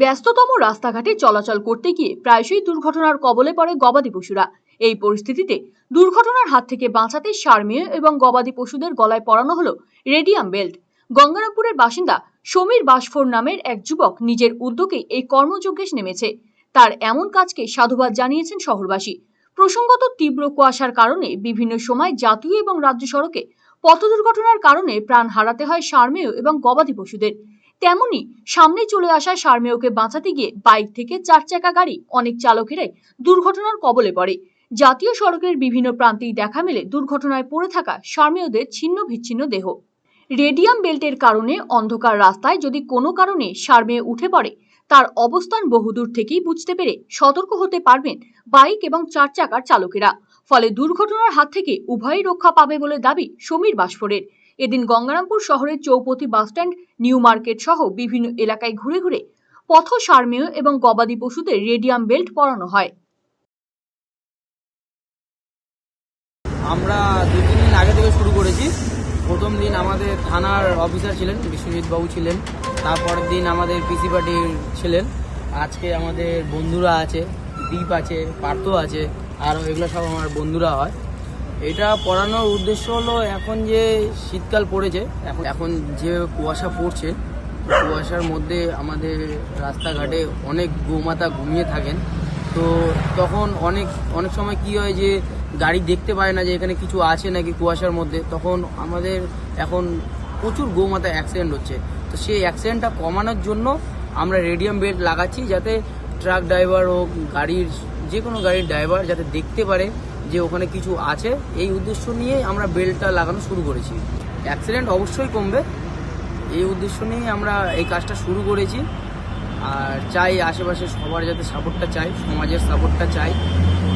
ব্যস্ততম রাস্তাঘাটে চলাচল করতে গিয়ে প্রায়শই দুর্ঘটনার কবলে পড়ে গবাদি পশুরা। এই পরিস্থিতিতে দুর্ঘটনার হাত থেকে বাঁচাতে সারমেয় এবং গবাদি পশুদের গলায় পরানো হলো রেডিয়াম বেল্ট। গঙ্গারামপুরের বাসিন্দা সমীর বাসফোর নামের এক যুবক নিজের উদ্যোগে এই কর্মযজ্ঞে নেমেছে। তার এমন কাজকে সাধুবাদ জানিয়েছেন শহরবাসী। প্রসঙ্গত তীব্র কুয়াশার কারণে বিভিন্ন সময় জাতীয় এবং রাজ্য সড়কে পথ দুর্ঘটনার কারণে প্রাণ হারাতে হয় সারমেয় এবং গবাদি পশুদের। তেমনি সামনে চলে আসা সারমেয়কে বাঁচাতে গিয়ে বাইক থেকে চার চাকা গাড়ি অনেক চালকেরাই দুর্ঘটনার কবলে পড়ে। জাতীয় সড়কের বিভিন্ন প্রান্তেই দেখা মেলে দুর্ঘটনায় পড়ে থাকা সারমেয়দের ছিন্ন বিচ্ছিন্ন দেহ। রেডিয়াম বেল্টের কারণে অন্ধকার রাস্তায় যদি কোনো কারণে সারমেয় উঠে পড়ে, তার অবস্থান বহুদূর থেকেই বুঝতে পেরে সতর্ক হতে পারবেন বাইক এবং চার চাকার চালকেরা। ফলে দুর্ঘটনার হাত থেকে উভয়ই রক্ষা পাবে বলে দাবি সমীর বাসফোরের। এদিন গঙ্গারামপুর শহরের চৌপতি বাসস্ট্যান্ড, নিউ মার্কেট সহ বিভিন্ন এলাকায় ঘুরে ঘুরে পথ সারমেয় এবং গবাদি পশুদের রেডিয়াম বেল্ট পরানো হয়। আমরা দু তিন দিন আগে থেকে শুরু করেছি। প্রথম দিন আমাদের থানার অফিসার ছিলেন বিশ্বজিৎ বাবু ছিলেন। তারপরের দিন আমাদের পিসি পার্টির ছিলেন। আজকে আমাদের বন্ধুরা আছে, দীপ আছে, পার্থ আছে আর এগুলো সব আমার বন্ধুরা হয়। এটা পড়ানোর উদ্দেশ্য হলো এখন যে শীতকাল পড়েছে, এখন এখন যে কুয়াশা পড়ছে, কুয়াশার মধ্যে আমাদের রাস্তাঘাটে অনেক গোমাতা ঘুমিয়ে থাকেন। তো তখন অনেক অনেক সময় কি হয় যে গাড়ি দেখতে পায় না যে এখানে কিছু আছে নাকি কুয়াশার মধ্যে, তখন আমাদের এখন প্রচুর গোমাতা অ্যাক্সিডেন্ট হচ্ছে। তো সেই অ্যাক্সিডেন্টটা কমানোর জন্য আমরা রেডিয়াম বেল্ট লাগাচ্ছি যাতে ট্রাক ড্রাইভার হোক, গাড়ির যে কোনো গাড়ির ড্রাইভার যাতে দেখতে পারে। যে ওখানে কিছু আছে, এই উদ্দেশ্য নিয়ে আমরা বেল্টটা লাগানো শুরু করেছি। অ্যাক্সিডেন্ট অবশ্যই কমবে। এই উদ্দেশ্য নিয়েই আমরা এই কাজটা শুরু করেছি। আর চাই আশেপাশে সবার যাতে সাপোর্টটা চাই সমাজের সাপোর্টটা চাই